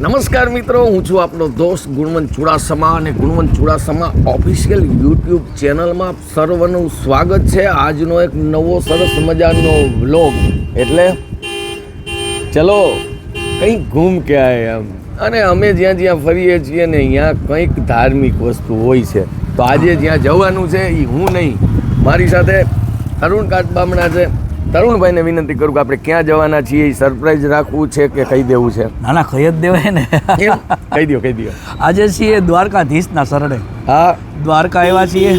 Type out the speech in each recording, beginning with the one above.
નમસ્કાર મિત્રો, હું છું આપનો દોસ્ત ગુણવંત ચુડાસમા અને ગુણવંત ચુડાસમા ઓફિશિયલ યુટ્યુબ ચેનલમાં સર્વનું સ્વાગત છે. આજનો એક નવો સરસ મજાનો વ્લોગ. એટલે ચલો કંઈક ઘૂમ કે આય એમ. અને અમે જ્યાં જ્યાં ફરીએ છીએ ને અહીંયા કંઈક ધાર્મિક વસ્તુ હોય છે. તો આજે જ્યાં જવાનું છે એ હું નહીં. મારી સાથે અરુણ કાટબામણા છે. તરુણભાઈને વિનંતી કરું કે આપણે ક્યાં જવાના છીએ એ સરપ્રાઈઝ રાખવું છે કે કહી દેવું છે? ના ના કહી જ દેવાય ને. કહી દો કહી દો આજે છીએ દ્વારકાધીશના શરણે. હા. દ્વારકા આવ્યા છીએ.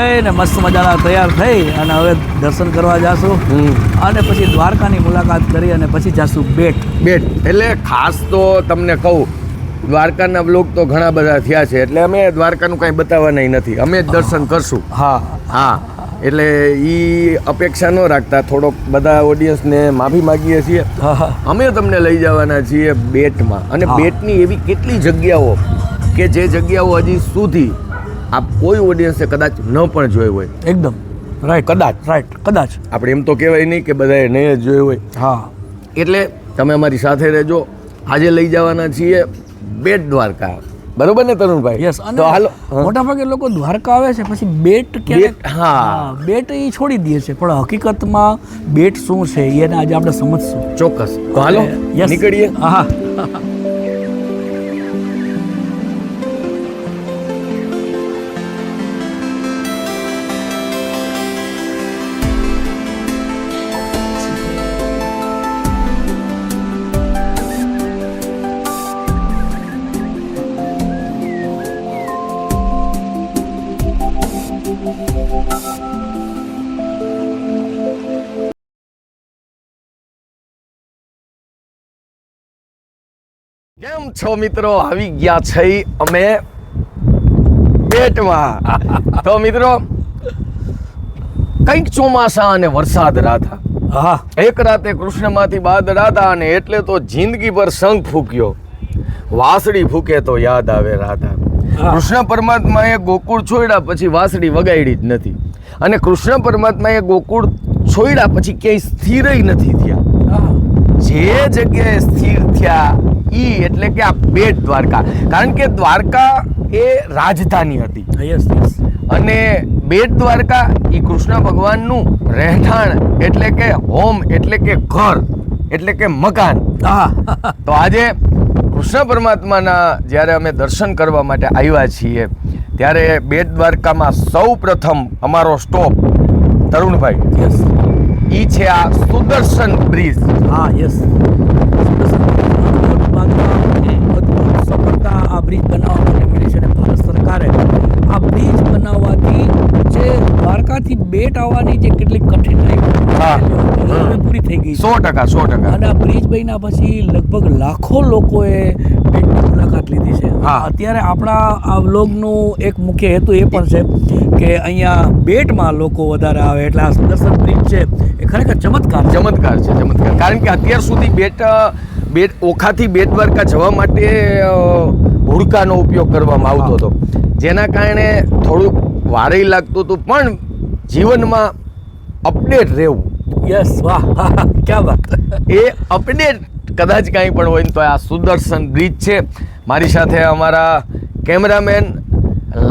એ ને મસ્ત મજાના તૈયાર થઈ અને હવે દર્શન કરવા જાશું. અને પછી દ્વારકાની મુલાકાત કરી અને પછી જાશું બેટ. બેટ. એટલે ખાસ તો તમને કહું દ્વારકાના બ્લોગ તો ઘણા બધા થયા છે એટલે અમે દ્વારકાનું કાંઈ બતાવવાના નથી. અમે જ દર્શન કરશું. હા. હા. એટલે એ અપેક્ષા ન રાખતા. થોડોક બધા ઓડિયન્સને માફી માગીએ છીએ. અમે તમને લઈ જવાના છીએ બેટમાં. અને બેટની એવી કેટલી જગ્યાઓ કે જે જગ્યાઓ હજી સુધી આ કોઈ ઓડિયન્સે કદાચ ન પણ જોઈ હોય. એકદમ. રાઈટ કદાચ. રાઈટ કદાચ. આપણે એમ તો કહેવાય નહીં કે બધાએ નહીં જ જોયું હોય. હા. એટલે તમે અમારી સાથે રહેજો. આજે લઈ જવાના છીએ બેટ દ્વારકા. બરોબર ને તરુણભાઈ યસ અને હાલો. મોટા ભાગે લોકો દ્વારકા આવે છે પછી બેટ કે બેટ, હા. બેટ એ છોડી દે છે પણ હકીકતમાં બેટ શું છે એને આજે આપણે સમજશું ચોક્કસ તો હાલો. નીકળીએ હા છો મિત્રો? આવી ગયા છે અમે બેટમાં તો મિત્રો કંઈક ચોમાસા અને વરસાદ રાધા. હા. એક રાતે કૃષ્ણમાંથી બાદ રાધા અને એટલે તો જિંદગી પર શંખ ફૂક્યો. વાસળી ફૂકે તો યાદ આવે રાધા. કૃષ્ણ પરમાત્માએ ગોકુળ છોડ્યા પછી વાસળી વગાડી જ નથી. અને કૃષ્ણ પરમાત્માએ ગોકુળ છોડ્યા પછી ક્યાંય સ્થિરય નથી થયા. જે જગ્યાએ સ્થિર થયા ઈ એટલે કે આ બેટ દ્વારકા. કારણ કે દ્વારકા એ રાજધાની હતી. યસ યસ અને બેટ દ્વારકા એ કૃષ્ણ ભગવાનનું રહેઠાણ એટલે કે હોમ એટલે કે ઘર એટલે કે મકાન. હા. તો આજે કૃષ્ણ પરમાત્માના જ્યારે અમે દર્શન કરવા માટે આવ્યા છીએ ત્યારે બેટ દ્વારકામાં સૌ પ્રથમ અમારો સ્ટોપ તરુણભાઈ. યસ ઈ છે આ સુદર્શન બ્રિજ. હા યસ સફળતા આ બ્રિજ બનાવવા માટે મળી છે અને ભારત સરકારે આ બ્રિજ બનાવવાથી જે આવવાની જે કેટલીક કઠિનાઈ પૂરી થઈ ગઈ સો ટકા સો ટકા. અને બ્રિજ બન્યા પછી લગભગ લાખો લોકોએ બેટની મુલાકાત લીધી છે. હા. અત્યારે આપણા આ વ્લોગનું એક મુખ્ય હેતુ એ પણ છે કે અહીંયા બેટમાં લોકો વધારે આવે એટલે આ સુદર્શન બ્રિજ છે એ ખરેખર ચમત્કાર ચમત્કાર છે ચમત્કાર. કારણ કે અત્યાર સુધી બેટ બેટ ઓખાથી બેટ દ્વારકા જવા માટે હુડકાનો ઉપયોગ કરવામાં આવતો હતો. જેના કારણે થોડુંક વારે લાગતું હતું પણ જીવનમાં અપડેટ રહેવું. યસ વાહ ક્યાં વાત. એ અપડેટ કદાચ કાંઈ પણ હોય ને તો આ સુદર્શન બ્રિજ છે. મારી સાથે અમારા કેમેરામેન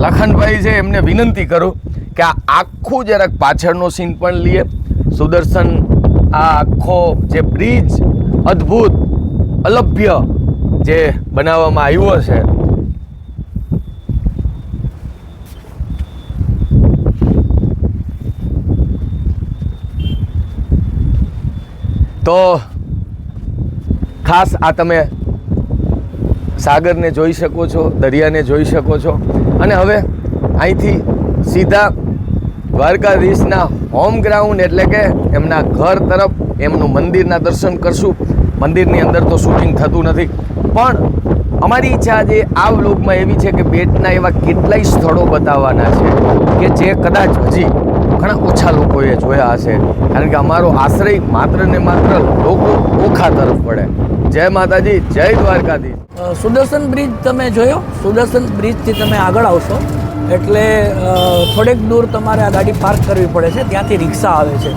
લખનભાઈ છે એમને વિનંતી કરું કે આ આખું જરાક પાછળનો સીન પણ લઈએ. સુદર્શન આ આખો જે બ્રિજ અદ્ભુત અલભ્ય જે બનાવવામાં આવ્યો છે તો ખાસ આ તમે સાગરને જોઈ શકો છો, દરિયાને જોઈ શકો છો. અને હવે અહીંથી સીધા દ્વારકાધીશના હોમ ગ્રાઉન્ડ એટલે કે એમના ઘર તરફ એમનું મંદિરના દર્શન કરશું. મંદિરની અંદર તો શૂટિંગ થતું નથી. પણ અમારી ઈચ્છા આજે આ વ્લોગમાં એવી છે કે બેટના એવા કેટલાય સ્થળો બતાવવાના છે કે જે કદાચ હજી ઘણા ઓછા લોકોએ જોયા હશે. કારણ કે અમારો આશ્રય માત્ર ને માત્ર લોકો ઓખા તરફ પડે જય માતાજી, જય દ્વારકાધીશ. સુદર્શન બ્રિજ તમે જોયો? સુદર્શન બ્રિજથી તમે આગળ આવશો. એટલે થોડેક દૂર તમારે આ ગાડી પાર્ક કરવી પડે છે. ત્યાંથી રિક્ષા આવે છે.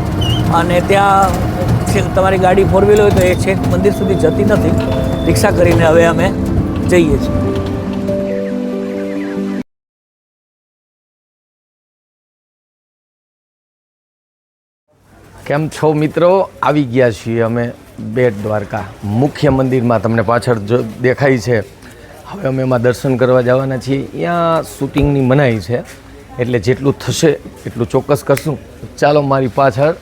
અને ત્યાં તમારી ગાડી ફોર વ્હીલ હોય તો એ છેક મંદિર સુધી જતી નથી. રિક્ષા કરીને હવે અમે જઈએ છીએ. કેમ છો મિત્રો? આવી ગયા છીએ અમે બેટ દ્વારકા. મુખ્ય મંદિરમાં તમને પાછળ જો દેખાય છે. હવે અમે એમાં દર્શન કરવા જવાના છીએ. ત્યાં શૂટિંગની મનાઈ છે. એટલે જેટલું થશે એટલું ચોક્કસ કરશું. ચાલો મારી પાછળ.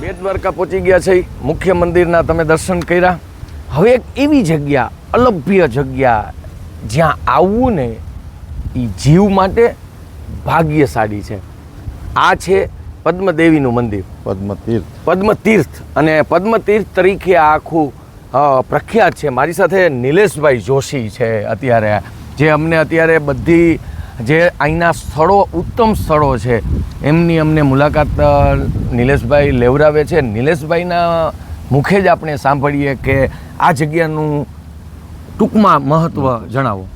બેટ દ્વારકા પહોંચી ગયા છે. મુખ્ય મંદિરના તમે દર્શન કર્યા. હવે એક એવી જગ્યા, અલભ્ય જગ્યા જ્યાં આવવું ને એ જીવ માટે ભાગ્યશાળી છે. આ છે પદ્મદેવીનું મંદિર. પદ્મતીર્થ. પદ્મતીર્થ. અને પદ્મતીર્થ તરીકે આ આખું પ્રખ્યાત છે. મારી સાથે નિલેશભાઈ જોશી છે અત્યારે. જે અમને અત્યારે બધી જે અહીંના સ્થળો ઉત્તમ સ્થળો છે એમની અમને મુલાકાત નિલેશભાઈ લેવડાવે છે. નિલેશભાઈના મુખે જ આપણે સાંભળીએ કે આ જગ્યાનું ટૂંકમાં મહત્ત્વ જણાવો.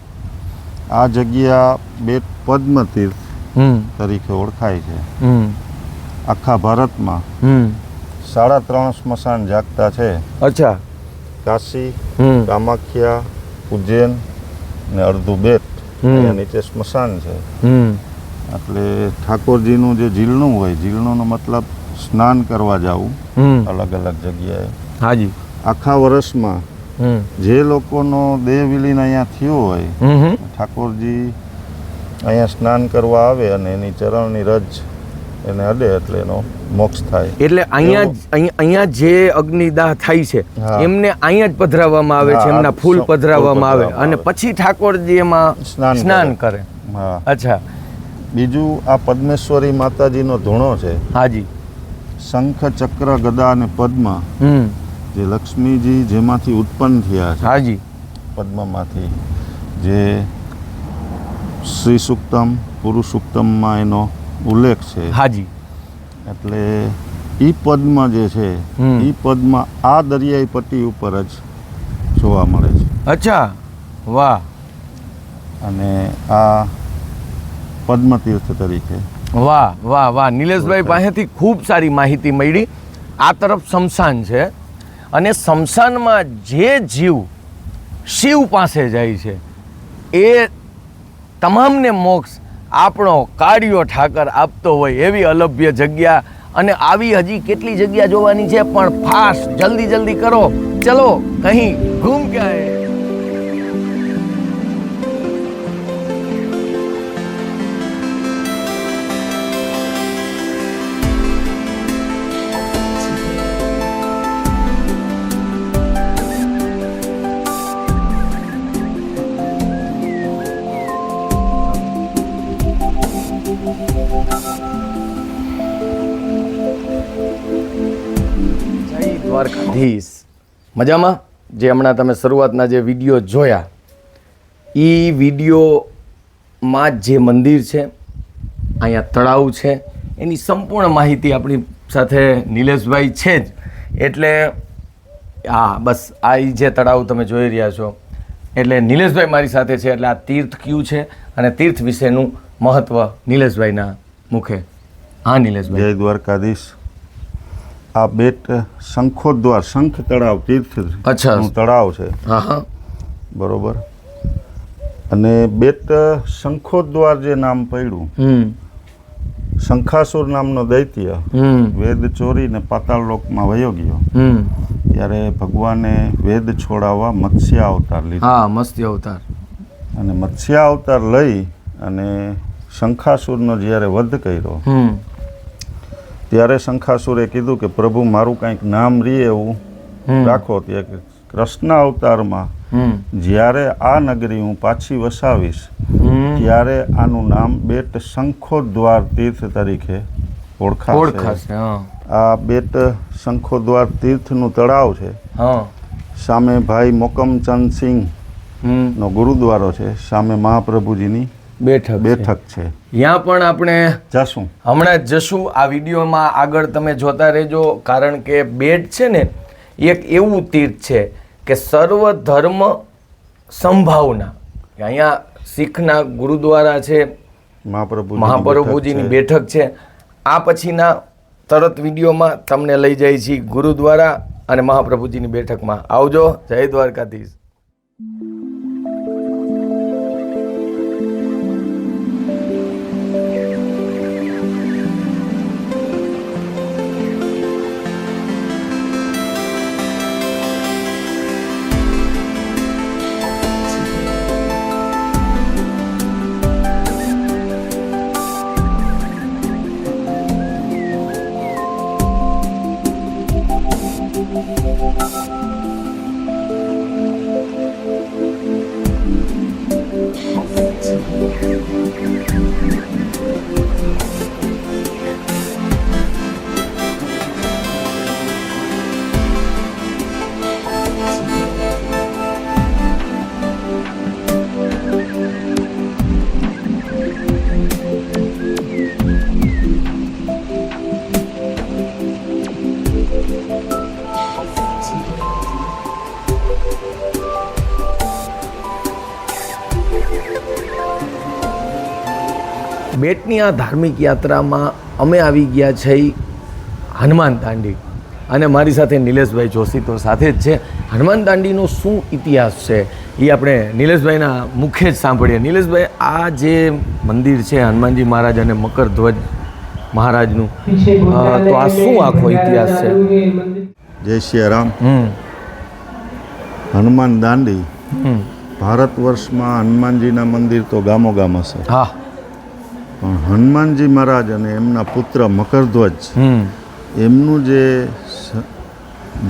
આ જગ્યા બે પદ્મતીર્થ તરીકે ઓળખાય છે. હમ. આખા ભારતમાં સાડા ત્રણ સ્મશાન જાગતા છે. અચ્છા. કાશી કામાખ્યા ઉજ્જૈન ને અડધું બેટ. નીચે સ્મશાન છે. હમ. એટલે ઠાકોરજીનું જે ઝીલણું હોય ઝીલણું મતલબ સ્નાન કરવા જવું. અલગ અલગ જગ્યાએ. હાજી. આખા વર્ષમાં જે લોકોનો દેહ વિલીન અહીંયા થયો હોય ઠાકોરજી અહીંયા સ્નાન કરવા આવે અને એની ચરણની રજ એને અડે એટલે એનો મોક્ષ થાય. એટલે અહીંયા અહીંયા જે અગ્નિદાહ થાય છે એમને અહીંયા જ પધરાવવામાં આવે છે એમના ફૂલ પધરાવવામાં આવે. અને પછી ઠાકોરજી એમાં સ્નાન કરે. હા. અચ્છા. બીજું આ પદ્મેશ્વરી માતાજીનો ધૂણો છે. હાજી. શંખ ચક્ર ગદા અને પદ્મ જે લક્ષ્મીજી જેમાંથી ઉત્પન્ન થયા છે. હાજી. પદ્મમાંથી જે શ્રી સુક્તમ પુરુષ ઉત્તમમાં એનો ઉલ્લેખ છે. હાજી. એટલે ઈ પદ્મ જે છે. ઈ પદ્મ આ દરિયાઈ પટ્ટી ઉપર જ જોવા મળે છે. અચ્છા વાહ. અને આ પદ્મતીર્થ તરીકે. વાહ વાહ વાહ. નિલેશભાઈ પાસેથી ખૂબ સારી માહિતી મળી. આ તરફ શમશાન છે અને શમશાનમાં જે જીવ શિવ પાસે જાય છે એ તમામને મોક્ષ આપણો કાળિયો ઠાકર આપતો હોય એવી અલભ્ય જગ્યા અને આવી હજી કેટલી જગ્યા જોવાની છે? પણ ફાસ્ટ, જલ્દી જલ્દી કરો. ચલો કહી ઘૂમ કે મજામાં? જે હમણાં તમે શરૂઆતના જે વીડિયો જોયા એ વિડીયોમાં જે મંદિર છે, અહીંયા તળાવ છે, એની સંપૂર્ણ માહિતી આપણી સાથે નિલેશભાઈ છે જ. એટલે, હા, બસ, આ જે તળાવ તમે જોઈ રહ્યા છો, એટલે નિલેશભાઈ મારી સાથે છે, એટલે આ તીર્થ કયું છે, અને તીર્થ વિશેનું મહત્ત્વ નિલેશભાઈના મુખે. હા, નિલેશભાઈ. જય દ્વારકાધીશ. આ બેટ શંખોદ્વાર શંખ તળાવ તીર્થ અચ્છા. તળાવ છે. બરોબર. અને બેટ શંખોદ્વાર જે નામ પડ્યું શંખાસુર નામનો દૈત્ય વેદ ચોરીને પાતાળ લોકમાં વયો ગયો. ત્યારે ભગવાને વેદ છોડાવવા મત્સ્ય અવતાર લીધો. હા મસ્તી અવતાર. અને મત્સ્ય અવતાર લઈ અને શંખાસુરનો જ્યારે વધ કર્યો ત્યારે શંખાસુરે કીધું કે પ્રભુ મારું કંઈક નામ રે એવું રાખો ત્યાં કૃષ્ણ અવતારમાં જ્યારે આ નગરી હું પાછી વસાવીશ ત્યારે આનું નામ બેટ શંખોદ્વાર તીર્થ તરીકે ઓળખાશે. આ બેટ શંખોદ્વાર તીર્થનું તળાવ છે. સામે ભાઈ મોકમચંદ સિંહ નો ગુરુદ્વારો છે. સામે મહાપ્રભુજીની બેઠક બેઠક છે. ત્યાં પણ આપણે જશું. હમણાં જ જશું. આ વિડીયોમાં આગળ તમે જોતા રહેજો કારણ કે બેટ છે ને એક એવું તીર્થ છે કે સર્વ ધર્મ સંભાવના. અહીંયા શીખના ગુરુદ્વારા છે મહાપ્રભુ મહાપ્રભુજીની બેઠક છે. આ પછીના તરત વિડીયોમાં તમને લઈ જાય છીએ ગુરુદ્વારા અને મહાપ્રભુજીની બેઠકમાં. આવજો. જય દ્વારકાધીશ. બેટની આ ધાર્મિક યાત્રામાં અમે આવી ગયા છે હનુમાન દાંડી. અને મારી સાથે નિલેશભાઈ જોશી તો સાથે જ છે. હનુમાન દાંડીનો શું ઇતિહાસ છે એ આપણે નિલેશભાઈના મુખે જ સાંભળીએ. નિલેશભાઈ આ જે મંદિર છે હનુમાનજી મહારાજ અને મકરધ્વજ મહારાજનું તો આ શું આખો ઇતિહાસ છે? જય શ્રી રામ. હમ. હનુમાન દાંડી હમ. ભારત વર્ષમાં હનુમાનજીના મંદિર તો ગામો ગામ હશે. હા. પણ હનુમાનજી મહારાજ અને એમના પુત્ર મકરધ્વજ એમનું જે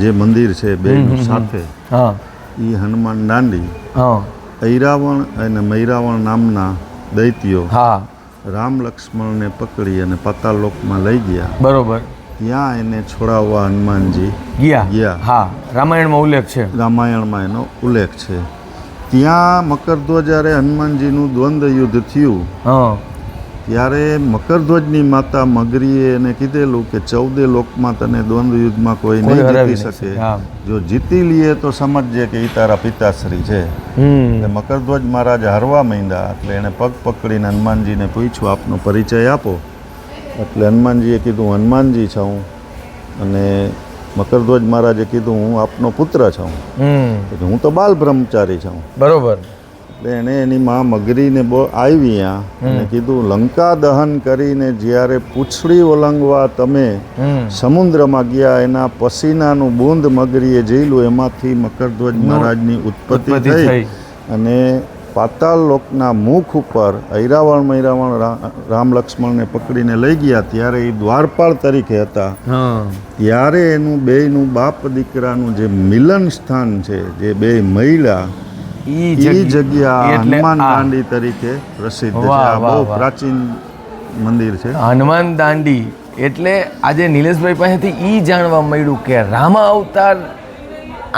જે મંદિર છે બેનું સાથે હા. એ હનુમાન દાંડી હા. ઐરાવણ અને મૈરાવણ નામના દૈત્યો હા. રામ લક્ષ્મણને પકડી અને પાતાળલોકમાં લઈ ગયા. બરોબર. ત્યાં એને છોડાવવા હનુમાનજી ગયા. ગયા. હા. રામાયણમાં ઉલ્લેખ છે. રામાયણમાં એનો ઉલ્લેખ છે. ત્યાં મકરધ્વજ જ્યારે હનુમાનજીનું દ્વંદ્વ યુદ્ધ થયું ત્યારે મકરધ્વજની માતા મગરીએ એને કીધેલું કે ચૌદે લોકમાં તને દ્વંદ્વ યુદ્ધમાં કોઈ નહીં જીતી શકે. જો જીતી લઈએ તો સમજજે કે એ તારા પિતાશ્રી છે. મકરધ્વજ મહારાજ હારવા માંડ્યા એટલે એને પગ પકડીને હનુમાનજીને પૂછ્યું આપનો પરિચય આપો. એટલે હનુમાનજીએ કીધું હનુમાનજી છું. અને મકરધ્વજ મહારાજે કીધું હું આપનો પુત્ર છું. હું તો બાલ બ્રહ્મચારી છું. બરોબર. એણે એની માં મગરીને બહુ આવી અને કીધું લંકા દહન કરીને જ્યારે પૂંછડી ઓલંગવા તમે સમુદ્રમાં ગયા એના પસીનાનું બૂંદ મગરીએ જોયેલું એમાંથી મકરધ્વજ મહારાજની ઉત્પત્તિ થઈ. અને પાતાળ લોકના મુખ ઉપર ઐરાવણ મૈરાવણ રામ લક્ષ્મણને પકડીને લઈ ગયા ત્યારે એ દ્વારપાળ તરીકે હતા. ત્યારે એનું બેયનું બાપ દીકરાનું જે મિલન સ્થાન છે જે બે મહિલા ઈ એ જગ્યા. હનુમાન દાંડી તરીકે પ્રસિદ્ધ છે. આ બહુ પ્રાચીન મંદિર છે. હનુમાન દાંડી એટલે આજે નિલેશભાઈ પાસેથી ઈ જાણવા મળ્યું કે રામા અવતાર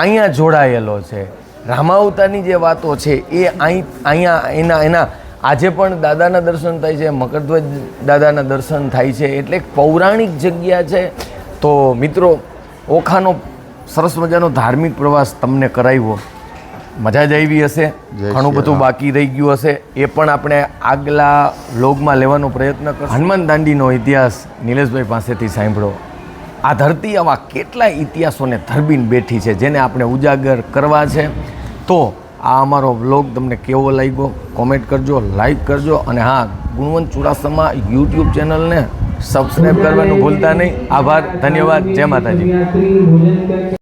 અહીંયા જોડાયેલો છે. રામા અવતારની જે વાતો છે એ અહીં અહીંયા એના એના આજે પણ દાદાના દર્શન થાય છે મકરધ્વજ દાદાના દર્શન થાય છે. એટલે એક પૌરાણિક જગ્યા છે. તો મિત્રો ઓખાનો સરસ મજાનો ધાર્મિક પ્રવાસ તમને કરાવ્યો. મજા જ આવી હશે. ઘણું બધું બાકી રહી ગયું હશે. એ પણ આપણે આગલા લોગમાં લેવાનો પ્રયત્ન કરશું. હનુમાન દાંડીનો ઇતિહાસ નિલેશભાઈ પાસેથી સાંભળો. આ ધરતી આવા કેટલાય ઇતિહાસોને ધરબીન બેઠી છે જેને આપણે ઉજાગર કરવા છે. તો આ અમારો વ્લોગ તમને કેવો લાગ્યો? કોમેન્ટ કરજો લાઈક કરજો અને હા ગુણવંત ચુડાસમા યુટ્યુબ ચેનલને સબસ્ક્રાઈબ કરવાનું ભૂલતા નહીં. આભાર ધન્યવાદ. જય માતાજી.